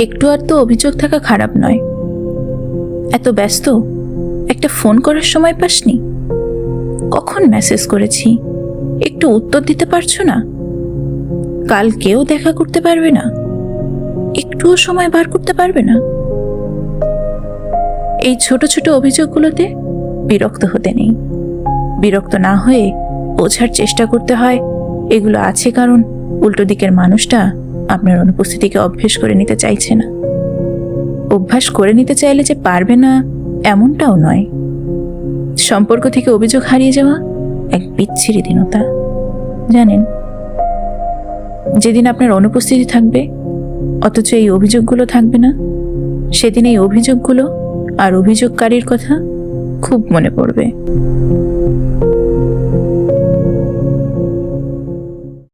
একটু আর তো অভিযোগ থাকা খারাপ নয়। এত ব্যস্ত? একটা ফোন করার সময় পাসনি? কখন মেসেজ করেছি? একটু উত্তর দিতে পারছ না? কাল কেউ দেখা করতে পারবে না। একটুও সময় বার করতে পারবে না। এই ছোট ছোট অভিযোগগুলোতে বিরক্ত হতে নেই। বিরক্ত না হয়ে বোঝার চেষ্টা করতে হয়, এগুলো আছে কারণ উল্টো দিকের মানুষটা আপনার অনুপস্থিতিকে অভ্যেস করে নিতে চাইছে না। অভ্যাস করে নিতে চাইলে যে পারবে না, এমনটাও নয়। সম্পর্ক থেকে অভিযোগ হারিয়ে যাওয়া এক বিচ্ছিরি দীনতা। জানেন, যেদিন আপনার অনুপস্থিতি থাকবে, অথচ এই অভিযোগগুলো থাকবে না, সেদিন এই অভিযোগগুলো আর অভিযোগকারীর কথা খুব মনে পড়বে।